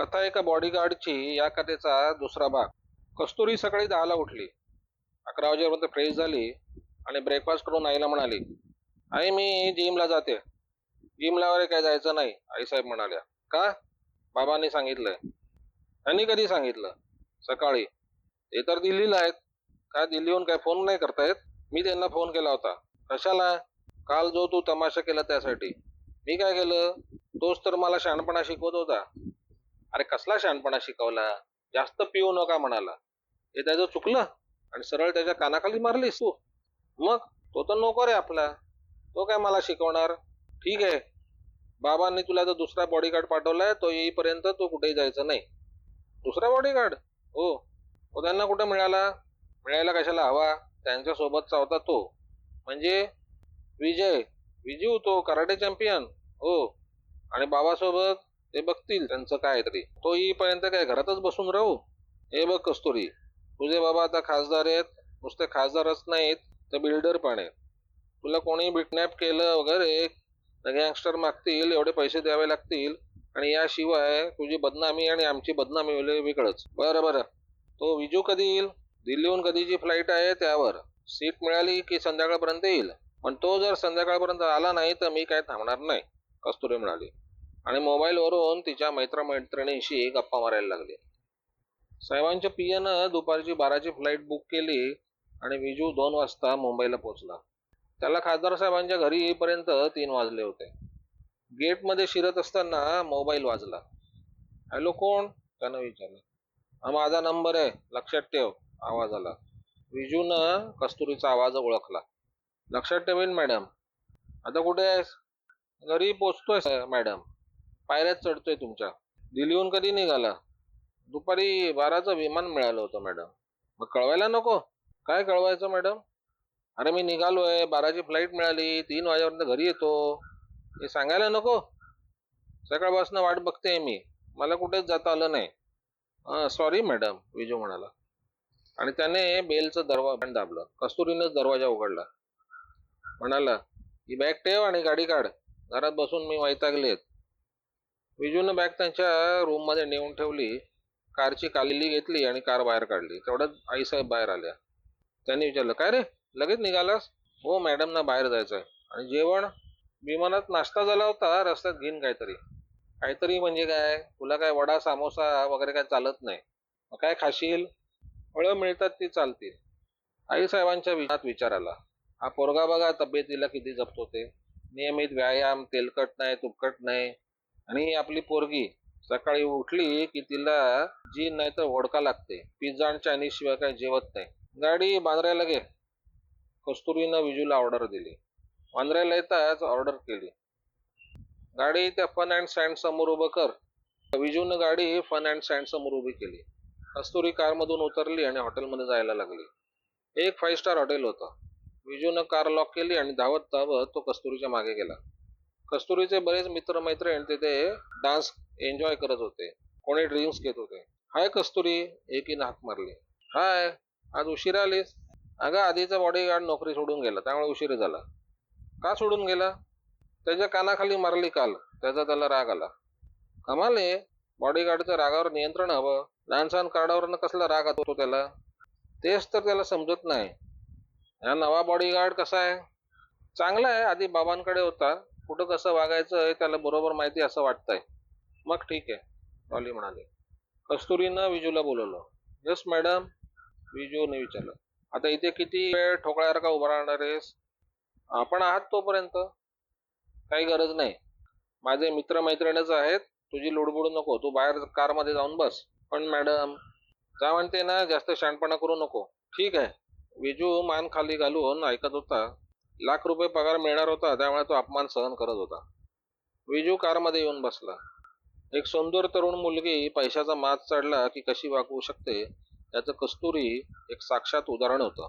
कथा एका बॉडीगार्डची या कथेचा दुसरा भाग. कस्तुरी सकाळी दहाला उठली. अकरा वाजेपर्यंत फ्रेश झाली आणि ब्रेकफास्ट करून आईला म्हणाली आई मी जिमला जाते. जिमला वगैरे काय जायचं नाही आईसाहेब म्हणाल्या. का? बाबांनी सांगितलंय. त्यांनी कधी सांगितलं? सकाळी. ते तर दिल्लीला आहेत. काय दिल्लीहून काय फोन नाही करतायत? मी त्यांना फोन केला होता. कशाला? काल जो तू तमाशा केला त्यासाठी. मी काय केलं? तोच तर मला शहाणपणा शिकवत होता. अरे कसला शहाणपणा शिकवला? जास्त पिऊ नका म्हणाला. हे त्याचं चुकलं आणि सरळ त्याच्या कानाखाली मारलीस तू. मग? तो तर नोकर आहे आपला. तो काय मला शिकवणार? ठीक आहे. बाबांनी तुला जो दुसरा बॉडीगार्ड पाठवलाय तो येईपर्यंत तो कुठेही जायचं नाही. दुसरा बॉडीगार्ड हो. तो त्यांना कुठं मिळाला? मिळायला कशाला हवा? त्यांच्या सोबतचा होता तो. म्हणजे? विजय. विजू तो कराटे चॅम्पियन हो. आणि बाबासोबत? ते बघतील त्यांचं काय तरी तो येईपर्यंत काय घरातच बसून राहू? हे बघ कस्तुरी तुझे बाबा आता खासदार आहेत नुसते खासदारच नाहीत तर बिल्डर पण आहेत. तुला कोणी बिटनॅप केलं वगैरे गँगस्टर मागतील एवढे पैसे द्यावे लागतील आणि याशिवाय तुझी बदनामी आणि आमची बदनामी होईल वेगळंच. बरं बरं. तो विजू कधी येईल? दिल्लीहून कधीची फ्लाईट आहे त्यावर. सीट मिळाली की संध्याकाळपर्यंत येईल? पण तो जर संध्याकाळपर्यंत आला नाही तर मी काय थांबणार नाही कस्तुरी म्हणाली. आणि मोबाईलवरून तिच्या मैत्रमैत्रिणींशी गप्पा मारायला लागली. साहेबांच्या पियानं दुपारची बाराची फ्लाईट बुक केली आणि विजू दोन वाजता मुंबईला पोहोचला. त्याला खासदार साहेबांच्या घरी येईपर्यंत तीन वाजले होते. गेटमध्ये शिरत असताना मोबाईल वाजला. हॅलो कोण? त्यानं विचारलं. हा माझा नंबर आहे. लक्षात ठेव. आवाज आला. विजूनं कस्तुरीचा आवाज ओळखला. लक्षात ठेवीन मॅडम. आता कुठे आहेस? घरी पोचतोय मॅडम. पायऱ्यात चढतोय तुमच्या. दिल्लीहून कधी निघाला? दुपारी बाराचं विमान मिळालं होतं मॅडम. मग कळवायला नको? काय कळवायचं मॅडम? अरे मी निघालोय. बाराची फ्लाईट मिळाली. तीन वाजेपर्यंत घरी येतो. हे सांगायला नको? सकाळपासून वाट बघते मी. मला कुठेच जाता आलं नाही. सॉरी मॅडम विजू म्हणाला. आणि त्याने बेलचं दरवाजा दाबलं. कस्तुरीनंच दरवाजा उघडला. म्हणाला ही बॅग ठेव आणि गाडी काढ. घरात बसून मी वैतागलेत. विजूनं बॅग त्यांच्या रूममध्ये नेऊन ठेवली कारची कालिली घेतली आणि कार बाहेर काढली. तेवढ्यात आईसाहेब बाहेर आल्या त्यांनी विचारलं काय रे? लगेच निघालास? हो मॅडमना बाहेर जायचं आहे आणि जेवण? विमानात नाश्ता झाला होता रस्त्यात घेईन काहीतरी. काहीतरी म्हणजे काय? तुला काय वडा सामोसा वगैरे काय चालत नाही? मग काय खाशील? फळं मिळतात ती चालतील. आईसाहेबांच्या विचारात विचार आला. हा पोरगा बघा तब्येतीला किती जपतो ते. नियमित व्यायाम तेलकट नाही तुपकट नाही. आणि ही आपली पोरगी सकाळी उठली की तिला जी नाही तर वडका लागते. पिझ्झा आणि चायनीज शिवाय काही जेवत नाही. गाडी बांद्र्याला गे कस्तुरीनं विजूला ऑर्डर दिली. बांद्र्याला येताच ऑर्डर केली. गाडी त्या फन अँड सँड समोर उभं कर. विजूनं गाडी फन अँड सँड समोर उभी केली. कस्तुरी कारमधून उतरली आणि हॉटेलमध्ये जायला लागली. एक फाईव्ह स्टार हॉटेल होतं. विजूनं कार लॉक केली आणि धावत धावत तो कस्तुरीच्या मागे गेला. कस्तुरीचे बरेच मित्र मैत्रीण तिथे डान्स एन्जॉय करत होते. कोणी ड्रिंक्स घेत होते. हाय कस्तुरी एकीनं हाक मारली. हाय आज उशिरा आलीस? अगं आधीचा बॉडीगार्ड नोकरी सोडून गेला त्यामुळे उशीर झाला. का सोडून गेला? त्याच्या कानाखाली मारली काल त्याचा त्याला राग आला. कमाल आहे बॉडीगार्डच्या रागावर नियंत्रण हवं. लहानसहान कार्डावरनं कसला राग होतो त्याला? तेच तर त्याला समजत नाही. हा नवा बॉडीगार्ड कसा आहे? चांगला आहे आधी बाबांकडे होता. कुठं कसं वागायचं हे त्याला बरोबर माहिती असं वाटतंय. मग ठीक आहे. डॉली म्हणाली. कस्तुरीनं विजूला बोलवलं. Yes madam. विजूने विचारलं. आता इथे किती वेळ ठोकळ्यासारखा उभा राहणार आहेस? आपण आहात तोपर्यंत. काही गरज नाही. माझे मित्र मैत्रिणीच आहेत. तुझी लुडबुड नको. तू बाहेर कारमध्ये जाऊन बस. पण मॅडम जा म्हणते ना जास्त शहाणपणा करू नको. ठीक आहे. विजू मान खाली घालून ऐकत होता. लाख रुपये पगार मिळणार होता त्यामुळे तो अपमान सहन करत होता. विजू कारमध्ये येऊन बसला. एक सुंदर तरुण मुलगी पैशाचा मात चढला की कशी वागवू शकते याचं कस्तुरी एक साक्षात उदाहरण होतं.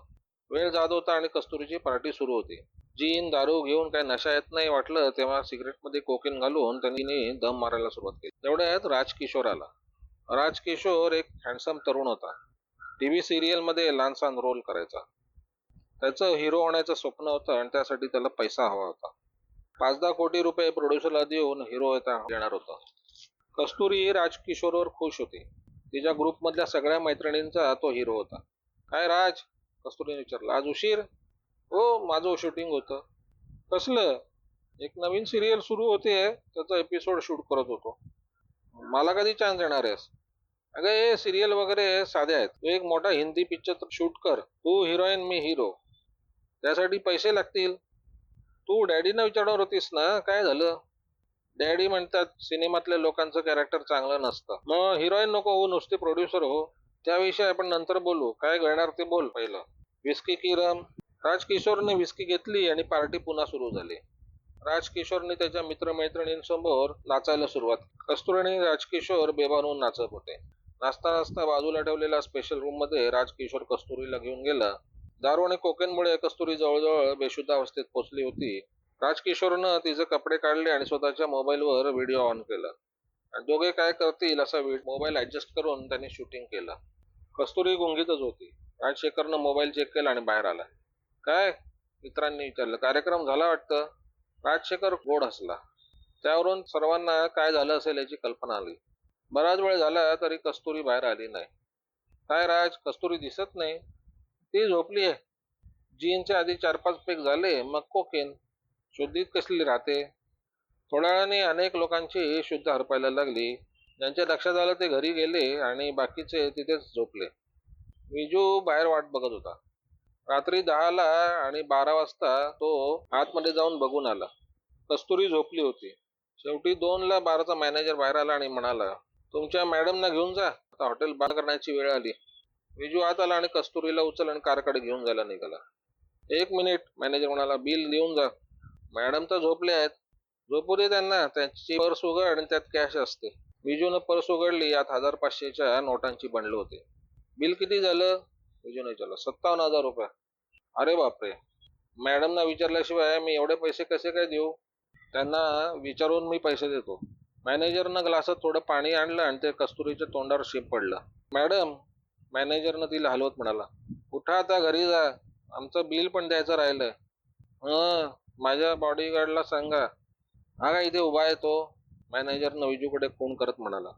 वेळ जात होता आणि कस्तुरीची पार्टी सुरू होती. जीन दारू घेऊन काही नशा येत नाही वाटलं तेव्हा सिगरेटमध्ये कोकेन घालून त्यांनी दम मारायला सुरुवात केली. तेवढ्यात राजकिशोर आला. राजकिशोर एक हँडसम तरुण होता. टीव्ही सिरियलमध्ये लहानसान रोल करायचा. त्याचं हिरो होण्याचं स्वप्न होतं आणि त्यासाठी त्याला पैसा हवा होता. पाच दहा कोटी रुपये प्रोड्युसरला देऊन हिरो येणार होता कस्तुरी राजकिशोरवर खुश होती. तिच्या ग्रुपमधल्या सगळ्या मैत्रिणींचा तो हिरो होता. काय राज? कस्तुरीने विचारलं. आज उशीर? हो माझं शूटिंग होतं. कसलं? एक नवीन सिरियल सुरू होते त्याचा एपिसोड शूट करत होतो. मला कधी चान्स देणार आहेस? अगं हे सिरियल वगैरे साधे आहेत. तू एक मोठा हिंदी पिक्चर शूट कर. तू हिरोईन मी हिरो त्यासाठी पैसे लागतील. तू डॅडीनं विचारणार होतीस ना काय झालं? डॅडी म्हणतात सिनेमातल्या लोकांचं कॅरेक्टर चांगलं नसतं. मग हिरोईन नको हो नुसते प्रोड्युसर हो. त्याविषयी आपण नंतर बोलू. काय घडणार ते बोल पहिलं. विस्की की रम राजकिशोरने विस्की घेतली आणि पार्टी पुन्हा सुरू झाली. राजकिशोरने त्याच्या मित्रमैत्रिणींसमोर नाचायला सुरुवात कस्तुरीने राजकिशोर बेभान होऊन नाचत होते. नाचता नाचता बाजूला ठेवलेल्या स्पेशल रूममध्ये राजकिशोर कस्तुरीला घेऊन गेला. दारू आणि कोकेनमुळे कस्तुरी जवळजवळ बेशुद्ध अवस्थेत पोहोचली होती. राजकिशोरनं तिचे कपडे काढले आणि स्वतःच्या मोबाईलवर व्हिडिओ ऑन केला. आणि दोघे काय करतील असा मोबाईल ऍडजस्ट करून त्यांनी शूटिंग केलं. कस्तुरी गुंगीतच होती. राजशेखरनं मोबाईल चेक केला आणि बाहेर आला. काय? मित्रांनी विचारलं. कार्यक्रम झाला वाटतं? राजशेखर गोड हसला. त्यावरून सर्वांना काय झालं असेल याची कल्पना आली. बराच वेळ झाला तरी कस्तुरी बाहेर आली नाही. काय राज? कस्तुरी दिसत नाही? ती झोपली आहे जीनच्या आधी चार पाच पेक झाले मग कोकेन. शुद्धीत कसली राहते? थोड्या वेळाने अनेक लोकांची शुद्ध हरपायला लागली. ज्यांच्या लक्षात आलं ते घरी गेले आणि बाकीचे तिथेच झोपले. विजू बाहेर वाट बघत होता. रात्री दहाला आणि बारा वाजता तो आतमध्ये जाऊन बघून आला. कस्तुरी झोपली होती. शेवटी दोनला बाराचा मॅनेजर बाहेर आला आणि म्हणाला तुमच्या मॅडमना घेऊन जा. आता हॉटेल बंद करण्याची वेळ आली. विजू आत आला आणि कस्तुरीला उचल आणि कारकडे घेऊन जायला निघाला. एक मिनिट मॅनेजर म्हणाला बिल देऊन जा. मॅडम तर झोपले आहेत. झोपू दे त्यांना त्यांची पर्स उघड आणि त्यात कॅश असते. विजूनं पर्स उघडली यात हजार पाचशेच्या नोटांची बंडल होते. बिल किती झालं? विजूने विचारलं सत्तावन्न हजार रुपये. अरे बापरे! मॅडमना विचारल्याशिवाय मी एवढे पैसे कसे काय देऊ? त्यांना विचारून मी पैसे देतो. मॅनेजरनं ग्लासात थोडं पाणी आणलं आणि ते कस्तुरीच्या तोंडावर शिप पडलं. मॅडम मॅनेजरनं तिला हलवत म्हणाला उठा आता घरी जा आमचं बिल पण द्यायचं राहिलंय हं माझ्या बॉडीगार्डला सांगा. हा का इथे उभा आहे तो? मॅनेजरनं विजूकडे फोन करत म्हणाला.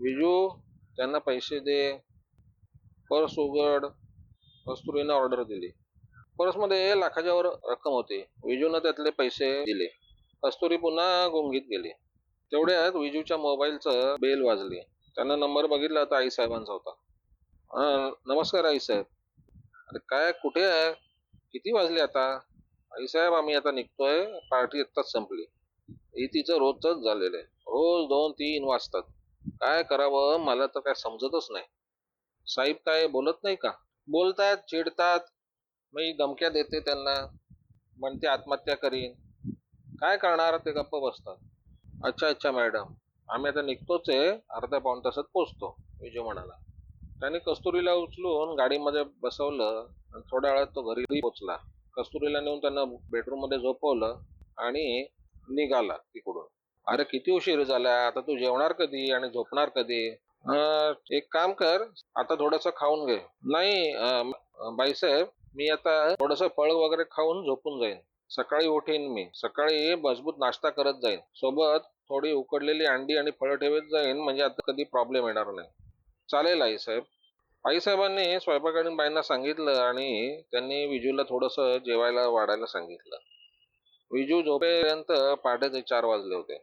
विजू त्यांना पैसे दे. पर्स उघड. कस्तुरीनं ऑर्डर दिली. पर्समध्ये लाखाच्या वर रक्कम होती. विजूनं त्यातले पैसे दिले. कस्तुरी पुन्हा गुंगीत गेली. तेवढ्यात विजूच्या मोबाईलचं बेल वाजली. त्यानं नंबर बघितला तर आई साहेबांचा होता. हा नमस्कार आई साहेब. अरे काय कुठे आहे? किती वाजले आता? आई साहेब आम्ही आता निघतोय. पार्टी आत्ताच संपली. हे तिचं रोजच झालेलं आहे. रोज दोन तीन वाजतात. काय करावं? मला तर काय समजतच नाही. साहेब काय बोलत नाही का? बोलतात चिडतात. मी धमक्या देते त्यांना. म्हणते आत्महत्या करीन. काय करणार? ते गप्प बसतात. अच्छा अच्छा मॅडम. आम्ही आता निघतोच आहे. अर्ध्या पाऊण तासात पोचतो. विजय म्हणाला. त्याने कस्तुरीला उचलून गाडीमध्ये बसवलं आणि थोड्या वेळात तो घरी पोचला कस्तुरीला नेऊन त्यांना बेडरूममध्ये झोपवलं आणि निघाला तिकडून. अरे किती उशीर झाला? आता तू जेवणार कधी आणि झोपणार कधी? एक काम कर आता थोडस खाऊन घे. नाही बाईसाहेब मी आता थोडस फळ वगैरे खाऊन झोपून जाईन. सकाळी उठेन मी. सकाळी मजबूत नाश्ता करत जाईन. सोबत थोडी उकडलेली अंडी आणि फळं ठेवत जाईन म्हणजे आता कधी प्रॉब्लेम येणार नाही. चालेल आईसाहेब आईसाहेबांनी स्वयंपाकाने बाईंना सांगितलं आणि त्यांनी विजूला थोडंसं जेवायला वाढायला सांगितलं. विजू झोपेपर्यंत पहाटेचे चार वाजले होते.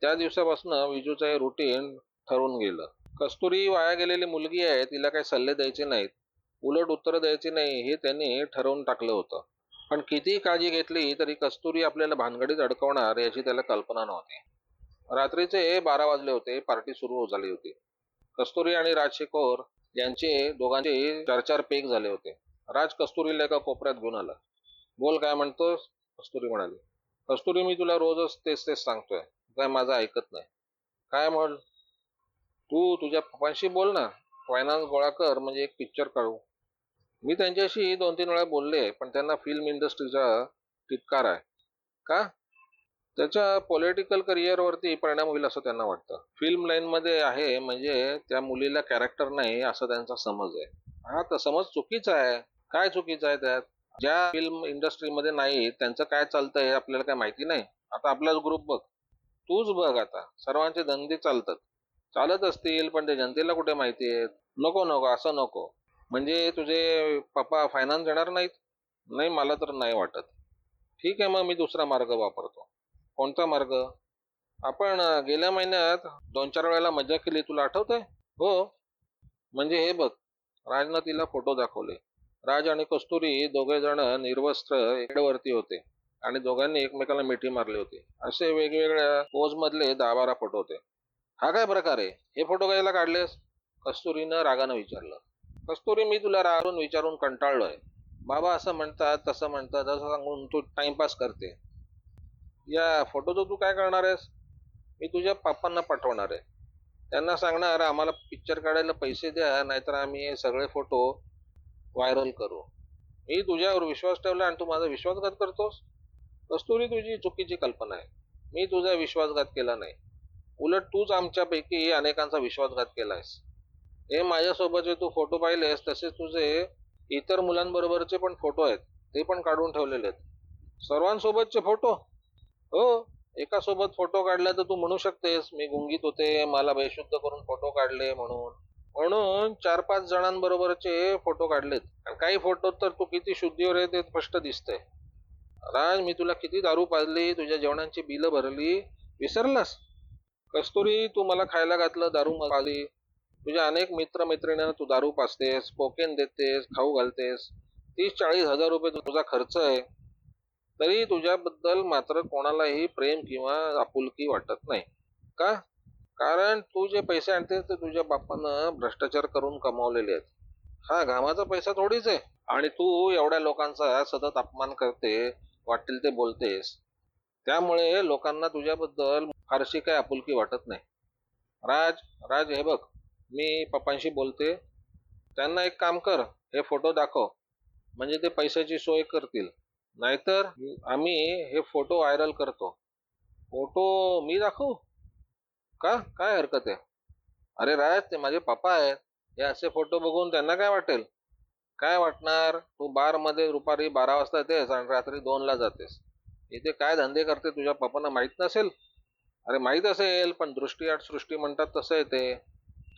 त्या दिवसापासून विजूचं हे रुटीन ठरवून गेलं. कस्तुरी वाया गेलेली मुलगी आहे तिला काही सल्ले द्यायचे नाहीत. उलट उत्तरं द्यायची नाही हे त्यांनी ठरवून टाकलं होतं. पण कितीही काळजी घेतली तरी कस्तुरी आपल्याला भानगडीत अडकवणार याची त्याला कल्पना नव्हती. रात्रीचे बारा वाजले होते पार्टी सुरू झाली होती. कस्तुरी आणि राजशेखोर यांचे दोघांचे चार चार पेक झाले होते. राज कस्तुरीला एका कोपऱ्यात घेऊन आला. बोल काय म्हणतोस कस्तुरी म्हणाली. कस्तुरी मी तुला रोजच तेच तेच सांगतोय. काय माझं ऐकत नाही. काय म्हण? तू तुझ्या पप्पांशी बोल ना. फायनान्स गोळा कर म्हणजे एक पिक्चर काढू. मी त्यांच्याशी दोन तीन वेळा बोलले पण त्यांना फिल्म इंडस्ट्रीचा टिपकार आहे. का? त्याच्या पॉलिटिकल करिअरवरती परिणाम होईल असं त्यांना वाटतं. फिल्म लाईनमध्ये आहे म्हणजे त्या मुलीला कॅरेक्टर नाही असं त्यांचा समज आहे. हा तर समज चुकीचा आहे. काय चुकीचं आहे त्यात? ज्या फिल्म इंडस्ट्रीमध्ये नाही त्यांचं काय चालतंय हे आपल्याला काय माहिती नाही. आता आपलाच ग्रुप बघ. तूच बघ आता. सर्वांचे धंदे चालतात. चालत असतील पण ते जनतेला कुठे माहिती आहेत नको नको असं नको. म्हणजे तुझे पप्पा फायनान्स देणार नाहीत? नाही मला तर नाही वाटत. ठीक आहे मग मी दुसरा मार्ग वापरतो. कोणता मार्ग? आपण गेल्या महिन्यात दोन चार वेळेला मजा केली. तुला आठवतंय? हो. म्हणजे हे बघ राजनं तिला फोटो दाखवले. राज आणि कस्तुरी दोघे जण निर्वस्त्र एकडवरती होते आणि दोघांनी एकमेकाला मिठी मारली होती. असे वेगवेगळ्या पोज मधले दहा बारा फोटो होते. हा काय प्रकार आहे? हे फोटो घ्यायला काढलेस? कस्तुरीनं रागानं विचारलं. कस्तुरी मी तुला रागावरून विचारून कंटाळलोय. बाबा असं म्हणतात तसं म्हणतात असं सांगून तू टाइमपास करते. या फोटोचं तू काय करणार आहेस? मी तुझ्या पप्पांना पाठवणार आहे. त्यांना सांगणार आम्हाला पिक्चर काढायला पैसे द्या नाहीतर आम्ही हे सगळे फोटो व्हायरल करू. मी तुझ्यावर विश्वास ठेवला आणि तू माझा विश्वासघात करतोस? कस्तुरी तुझी चुकीची कल्पना आहे. मी तुझा विश्वासघात केला नाही. उलट तूच आमच्यापैकी अनेकांचा विश्वासघात केला आहेस हे माझ्यासोबतचे तू फोटो पाहिलेस तसेच तुझे इतर मुलांबरोबरचे पण फोटो आहेत. ते पण काढून ठेवलेले आहेत. सर्वांसोबतचे फोटो? हो एका सोबत फोटो काढला तर तू म्हणू शकतेस मी गुंगीत होते मला बेशुद्ध करून फोटो काढले म्हणून. म्हणून चार पाच जणांबरोबरचे फोटो काढलेत. आणि काही फोटो तर तू किती शुद्धीवर आहे ते स्पष्ट दिसतंय. राज मी तुला किती दारू पाजली तुझ्या जेवणांची बिलं भरली विसरलास? कस्तुरी तू मला खायला घातलं दारू पाजली तुझ्या अनेक मित्र मैत्रिणींना तू दारू पाजतेस पोकेन देतेस खाऊ घालतेस. तीस चाळीस हजार रुपये तुझा खर्च आहे. तरी तुझ्याबद्दल मात्र कोणालाही प्रेम किंवा आपुलकी वाटत नाही. का? कारण तू जे पैसे आणतेस ते तुझ्या बापानं भ्रष्टाचार करून कमावलेले आहेत. हा घामाचा पैसा थोडीच आहे. आणि तू एवढ्या लोकांचा सतत अपमान करते वाटेल ते बोलतेस. त्यामुळे लोकांना तुझ्याबद्दल फारशी काही आपुलकी वाटत नाही. राज राज हे बघ मी पप्पांशी बोलते. त्यांना एक काम कर हे फोटो दाखव. म्हणजे ते पैशाची सोय करतील. नाहीतर आम्ही हे फोटो व्हायरल करतो. फोटो मी दाखवू? का? काय हरकत आहे? अरे राज ते माझे पप्पा आहेत. हे असे फोटो बघून त्यांना काय वाटेल? काय वाटणार? तू बारमध्ये दुपारी बारा वाजता येतेस आणि रात्री दोनला जातेस. इथे काय धंदे करते तुझ्या पप्पांना माहीत नसेल? अरे माहीत असेल पण दृष्टी आठ सृष्टी म्हणतात तसं येते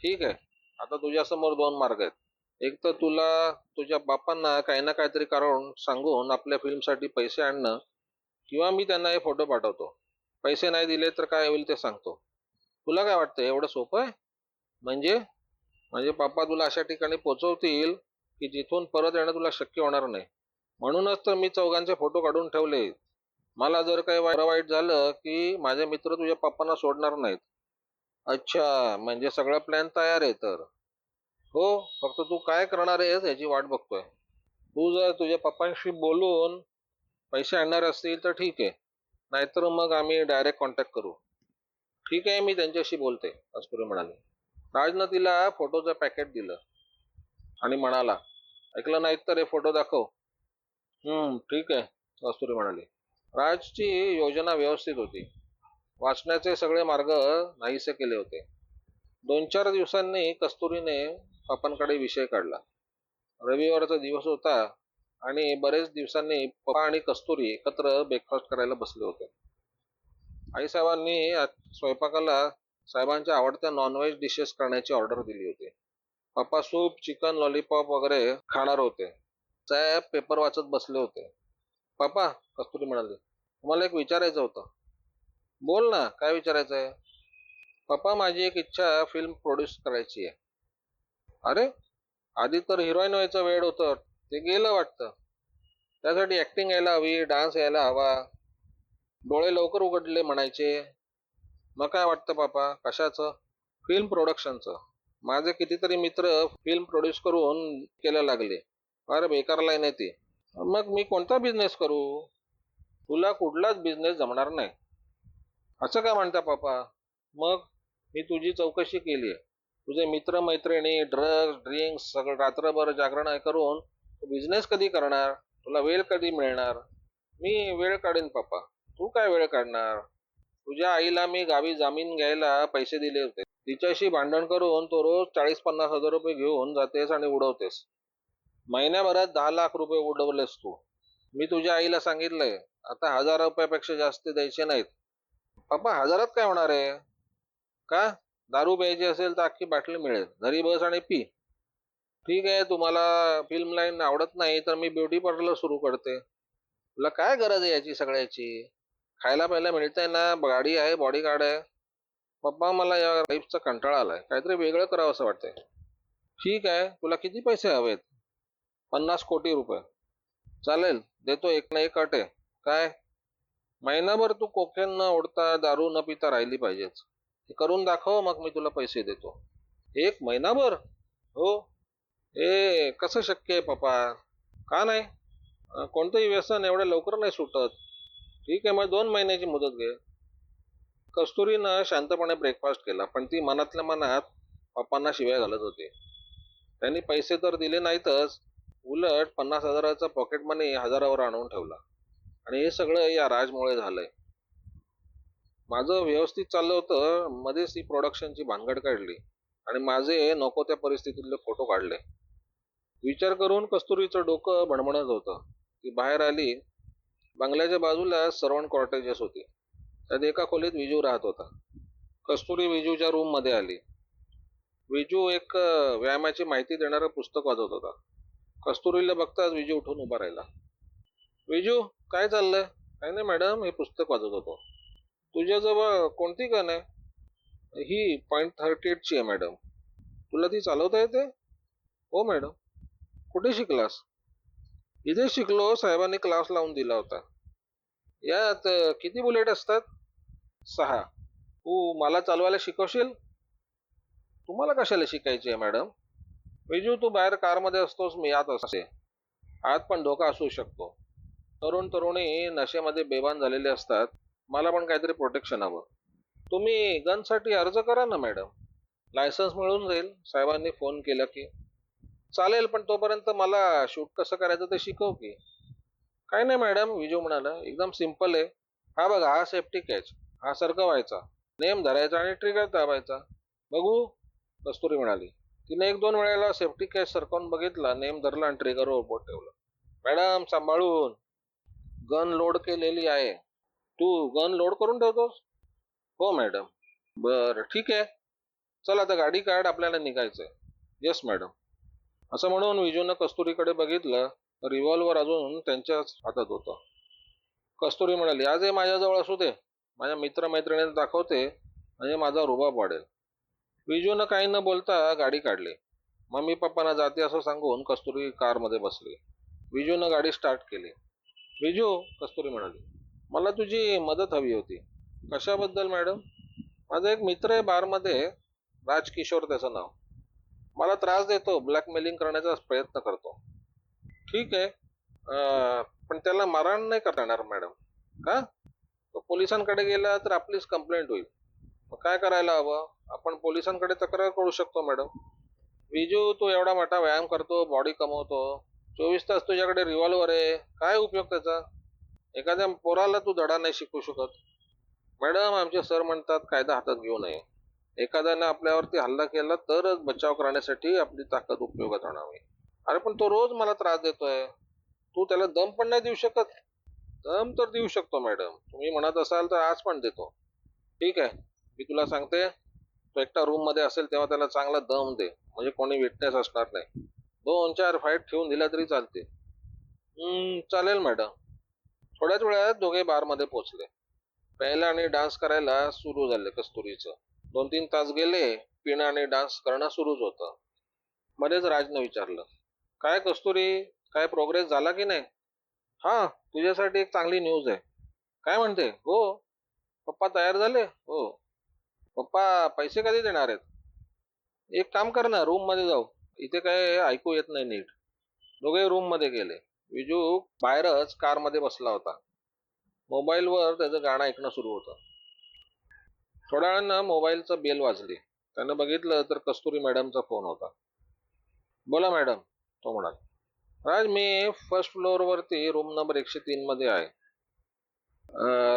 ठीक आहे. आता तुझ्यासमोर दोन मार्ग आहेत. एक तर तुला तुझ्या बापांना काही ना काहीतरी कारण सांगून आपल्या फिल्मसाठी पैसे आणणं किंवा मी त्यांना हे फोटो पाठवतो. पैसे नाही दिले तर काय होईल ते सांगतो. तुला काय वाटतं? एवढं सोपं आहे? म्हणजे? म्हणजे पप्पा तुला अशा ठिकाणी पोचवतील की जिथून परत येणं तुला शक्य होणार नाही. म्हणूनच तर मी चौघांचे फोटो काढून ठेवले. मला जर काही वाईट वाईट झालं की माझे मित्र तुझ्या पप्पांना सोडणार नाहीत. अच्छा म्हणजे सगळा प्लॅन तयार आहे तर. हो फक्त तू काय करणार आहेस याची वाट बघतोय. तू जर तुझ्या पप्पांशी बोलून पैसे आणणार असतील तर ठीक आहे. नाहीतर मग आम्ही डायरेक्ट कॉन्टॅक्ट करू. ठीक आहे मी त्यांच्याशी बोलते कस्तुरी म्हणाली. राजनं तिला फोटोचं पॅकेट दिलं आणि म्हणाला ऐकलं नाहीत तर हे फोटो दाखव. हम्म ठीक आहे कस्तुरी म्हणाली. राजची योजना व्यवस्थित होती. वाचण्याचे सगळे मार्ग नाहीसे केले होते. दोन चार दिवसांनी कस्तुरीने पप्पांकडे विषय काढला. रविवारचा दिवस होता आणि बरेच दिवसांनी पप्पा आणि कस्तुरी एकत्र ब्रेकफास्ट करायला बसले होते. आईसाहेबांनी स्वयंपाकाला साहेबांच्या आवडत्या नॉनव्हेज डिशेस करण्याची ऑर्डर दिली होती. पप्पा सूप चिकन लॉलीपॉप वगैरे खाणार होते. साहेब पेपर वाचत बसले होते. पप्पा कस्तुरी म्हणाले तुम्हाला एक विचारायचं होतं. बोल ना काय विचारायचं आहे पप्पा माझी एक इच्छा फिल्म प्रोड्यूस करायची आहे. अरे आधी तर हिरोईन व्हायचं वेळ होतं. ते गेलं वाटतं. त्यासाठी ऍक्टिंग यायला हवी डान्स यायला हवा. डोळे लवकर उघडले म्हणायचे. मग काय वाटतं पापा? कशाचं? फिल्म प्रोडक्शनचं माझे कितीतरी मित्र फिल्म प्रोड्यूस करून केलं लागले. अरे बेकार लाईन आहे ती. मग मी कोणता बिझनेस करू? तुला कुठलाच बिझनेस जमणार नाही. असं का म्हणता पापा? मग मी तुझी चौकशी केली आहे तुझे मित्र मैत्रिणी ड्रग्ज ड्रिंक्स सगळं रात्रभर जागरण करून बिझनेस कधी करणार? तुला वेळ कधी मिळणार? मी वेळ काढेन पप्पा. तू काय वेळ काढणार? तुझ्या आईला मी गावी जामीन घ्यायला पैसे दिले होते. तिच्याशी भांडण करून तो रोज चाळीस पन्नास हजार रुपये घेऊन जातेस आणि उडवतेस. महिन्याभरात दहा लाख रुपये उडवलेस तू. मी तुझ्या आईला सांगितलंय आता हजार रुपयापेक्षा जास्त द्यायचे नाहीत. पप्पा हजारात काय होणार आहे? का? दारू प्यायची असेल तर अख्खी बाटली मिळेल. घरी बस आणि पी. ठीक आहे तुम्हाला फिल्म लाईन आवडत नाही तर मी ब्युटी पार्लर सुरू करते. तुला काय गरज आहे याची सगळ्याची? खायला प्यायला मिळतंय ना? गाडी आहे बॉडी गार्ड आहे. पप्पा मला या लाईफचा कंटाळा आलाय. काहीतरी वेगळं करावं असं वाटतंय. ठीक आहे तुला किती पैसे हवेत? पन्नास कोटी रुपये. चालेल देतो एक ना एक अट. आहे काय? महिनाभर तू कोकेन न ओढता दारू न पिता राहिली पाहिजेच. ते करून दाखव मग मी तुला पैसे देतो. एक महिनाभर? हो. ए कसं शक्य आहे पप्पा? का नाही? कोणतंही व्यसन एवढ्या लवकर नाही सुटत. ठीक आहे मग दोन महिन्याची मुदत घे. कस्तुरीनं शांतपणे ब्रेकफास्ट केला पण ती मनातल्या मनात पप्पांना शिव्या घालत होती. त्यांनी पैसे तर दिले नाहीतच उलट पन्नास हजाराचा पॉकेट मनी हजारावर आणून ठेवला. आणि हे सगळं या राजमुळे झालंय. माझं व्यवस्थित चाललं होतं मध्येच ती प्रोडक्शनची भानगड काढली आणि माझे नको त्या परिस्थितीतले फोटो काढले. विचार करून कस्तुरीचं डोकं भणभणत होतं. ती बाहेर आली. बंगल्याच्या बाजूला सर्वण कॉटेजेस होती. त्यात एका खोलीत विजू राहत होता. कस्तुरी विजूच्या रूममध्ये आली. विजू एक व्यायामाची माहिती देणारं पुस्तक वाजवत होता. कस्तुरीला बघताच विजू उठून उभा राहिला. विजू काय चाललंय? काही नाही मॅडम हे पुस्तक वाजवत होतो. तुझ्याजवळ कोणती गन आहे? ही पॉईंट थर्टी एटची आहे मॅडम तुला ती चालवता येते? हो मॅडम कुठे शिकलास? इथे शिकलो साहेबांनी क्लास लावून दिला होता. यात किती बुलेट असतात? सहा. तू मला चालवायला शिकवशील? तुम्हाला कशाला शिकायची आहे मॅडम विजू तू बाहेर कारमध्ये असतोस मी आत असते आत पण धोका असू शकतो. तरुण तरुणी नशेमध्ये बेभान झालेले असतात. मला पण काहीतरी प्रोटेक्शन हवं. तुम्ही गनसाठी अर्ज करा ना मॅडम लायसन्स मिळून जाईल. साहेबांनी फोन केला की. चालेल पण तोपर्यंत मला शूट कसं करायचं ते शिकव की. काय नाही मॅडम विजू म्हणाला. एकदम सिंपल आहे. हा बघा हा सेफ्टी कॅच हा सरकवायचा नेम धरायचा आणि ट्रिगर दाबायचा. बघू. कस्तुरी म्हणाली. तिने एक दोन वेळेला सेफ्टी कॅच सरकवून बघितला नेम धरला आणि ट्रिगरवर बोट ठेवलं. मॅडम सांभाळून. गन लोड केलेली आहे. तू गन लोड करून ठेवतोस हो मॅडम. बरं ठीक आहे. चल आता गाडी काढ आपल्याला निघायचं आहे येस मॅडम. असं म्हणून विजूनं कस्तुरीकडे बघितलं रिव्हॉल्वर अजून त्यांच्याच हातात होतं. कस्तुरी म्हणाली आज हे माझ्याजवळ असू दे. माझ्या मित्रमैत्रिणीला दाखवते म्हणजे माझा रुबाब वाढेल. विजूनं काही न बोलता गाडी काढली. मम्मी पप्पांना जाते असं सांगून कस्तुरी कारमध्ये बसली. विजूनं गाडी स्टार्ट केली. विजू कस्तुरी म्हणाली. मला तुझी मदत हवी होती. कशाबद्दल मॅडम? माझा एक मित्र आहे बारमध्ये. राजकिशोर त्याचं नाव. मला त्रास देतो ब्लॅकमेलिंग करण्याचा प्रयत्न करतो. ठीक आहे. पण त्याला मारहाण नाही करता येणार मॅडम. का तो पोलिसांकडे गेला तर आपलीच कंप्लेंट होईल. मग काय करायला हवं? आपण पोलिसांकडे तक्रार करू शकतो मॅडम. विजू तू एवढा मोठा व्यायाम करतो बॉडी कमवतो. चोवीस तास तुझ्याकडे रिव्हॉल्वर आहे. काय उपयोग त्याचा? एखाद्या पोराला तू धडा नाही शिकू शकत. मॅडम आमचे सर म्हणतात कायदा हातात घेऊ नये. एखाद्याने आपल्यावरती हल्ला केला तरच बचाव करण्यासाठी आपली ताकद उपयोगात आणावी. अरे पण तो रोज मला त्रास देतोय. तू त्याला दम पण नाही देऊ शकत? दम तर देऊ शकतो मॅडम. तुम्ही म्हणत असाल तर आज पण देतो. ठीक आहे. मी तुला सांगते तो एकटा रूममध्ये असेल तेव्हा त्याला चांगला दम दे. म्हणजे कोणी विटनेस असणार नाही. दोन चार फाईट ठेवून दिला तरी चालते हम्म, चालेल मॅडम. थोड्याच वेळात दोघे बारमध्ये पोहोचले. प्यायला आणि डान्स करायला सुरू झाले कस्तुरीचं. दोन तीन तास गेले पिणं आणि डान्स करणं सुरूच होतं. मध्येच राजनं विचारलं काय कस्तुरी काय प्रोग्रेस झाला की नाही? हा तुझ्यासाठी एक चांगली न्यूज आहे. काय म्हणते? हो. पप्पा तयार झाले? हो. पप्पा पैसे कधी देणार आहेत? एक काम कर ना रूममध्ये जाऊ. इथे काय ऐकू येत नाही नीट. दोघे रूममध्ये गेले. विजू बाहेरच कारमध्ये बसला होता. मोबाईलवर त्याचं गाणं ऐकणं सुरू होतं. थोड्या वेळानं मोबाईलचं बेल वाजली. त्यानं बघितलं तर कस्तुरी मॅडमचा फोन होता. बोला मॅडम तो म्हणाल. राज मी फर्स्ट फ्लोअरवरती रूम नंबर एकशे तीन मध्ये आहे.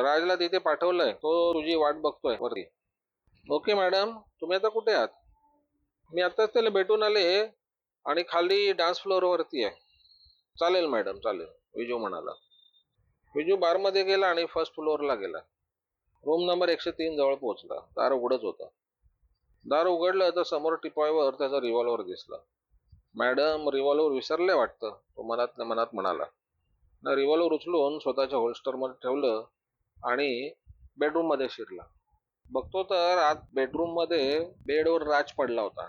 राजला तिथे पाठवलंय. तो तुझी वाट बघतोय वरती. ओके मॅडम तुम्ही आता कुठे आहात? मी आताच त्याला भेटून आले आणि खाली डान्स फ्लोअरवरती आहे. चालेल मॅडम चालेल. विजू म्हणाला. विजू बारमध्ये गेला आणि फर्स्ट फ्लोअरला गेला. रूम नंबर एकशे तीन जवळ पोहोचला. दार उघडच होता. दार उघडलं तर समोर टिपायवर त्याचा रिव्हॉल्वर दिसला. मॅडम रिव्हॉल्वर विसरले वाटतं तो मनातल्या मनात म्हणाला. ना रिव्हॉल्वर उचलून स्वतःच्या होल्स्टरमध्ये ठेवलं आणि बेडरूममध्ये शिरला. बघतो तर आत बेडरूममध्ये बेडवर राज पडला होता.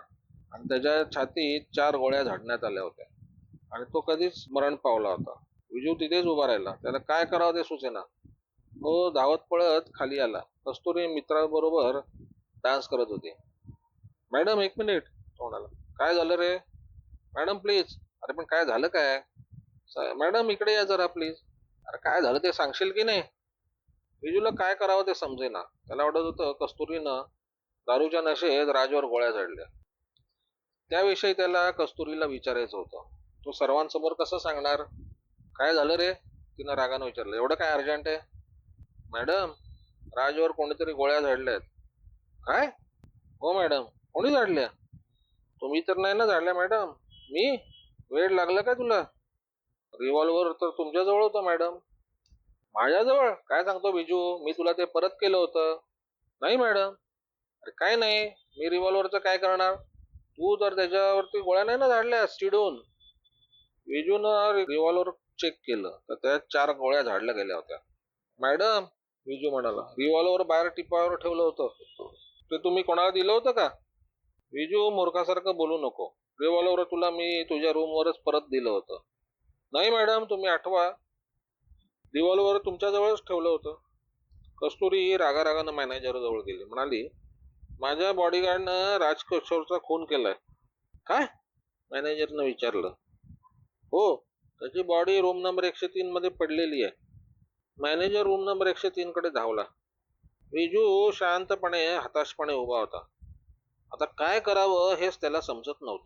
आणि त्याच्या छातीत चार गोळ्या झाडण्यात आल्या होत्या. आणि तो कधीच मरण पावला होता. विजू तिथेच उभा राहिला. त्याला काय करावं ते सुचेना. तो धावत पळत खाली आला. कस्तुरी मित्राबरोबर डान्स करत होती. मॅडम एक मिनिट. तो म्हणाला काय झालं रे? मॅडम प्लीज अरे पण काय झालं काय? मॅडम इकडे या जरा प्लीज अरे काय झालं ते सांगशील की नाही? विजूला काय करावं ते समजेना. त्याला वाटत होतं कस्तुरीनं दारूच्या नशेत राजवर गोळ्या झाडल्या. त्याविषयी त्याला कस्तुरीला विचारायचं होतं. तो सर्वांसमोर कसं सांगणार? काय झालं रे? तिनं रागानं विचारलं. एवढं काय अर्जंट आहे? मॅडम राजवर कोणीतरी गोळ्या झाडल्यात. काय? हो मॅडम. कोणी झाडल्या? तुम्ही तर नाही ना झाडल्या मॅडम. मी? वेळ लागला काय तुला? रिव्हॉल्वर तर तुमच्याजवळ होतं मॅडम. माझ्याजवळ? काय सांगतो बिजू? मी तुला ते परत केलं होतं. नाही मॅडम. अरे काय नाही. मी रिव्हॉल्वरचं काय करणार? तू तर त्याच्यावरती गोळ्या नाही ना झाडल्या चिडून विजूनं रिव्हॉल्वर चेक केलं. तर त्यात चार गोळ्या झाडल्या गेल्या होत्या. मॅडम विजू म्हणाला रिव्हॉल्वर बाहेर टिपावर ठेवलं होतं. ते तुम्ही कोणाला दिलं होतं का? विजू मूर्खासारखं बोलू नको. रिव्हॉल्वर तुला मी तुझ्या रूमवरच परत दिलं होतं. नाही मॅडम तुम्ही आठवा. रिव्हॉल्वर तुमच्याजवळच ठेवलं होतं. कस्तुरी रागारागानं मॅनेजर जवळ गेली. म्हणाली माझ्या बॉडीगार्डनं राजकिशोरचा खून केलाय. काय? मॅनेजरनं विचारलं. हो त्याची बॉडी रूम नंबर एकशे तीन मध्ये पडलेली आहे. मॅनेजर रूम नंबर एकशे तीन कडे धावला. विजू शांतपणे हताशपणे उभा होता. आता काय करावं हेच त्याला समजत नव्हतं.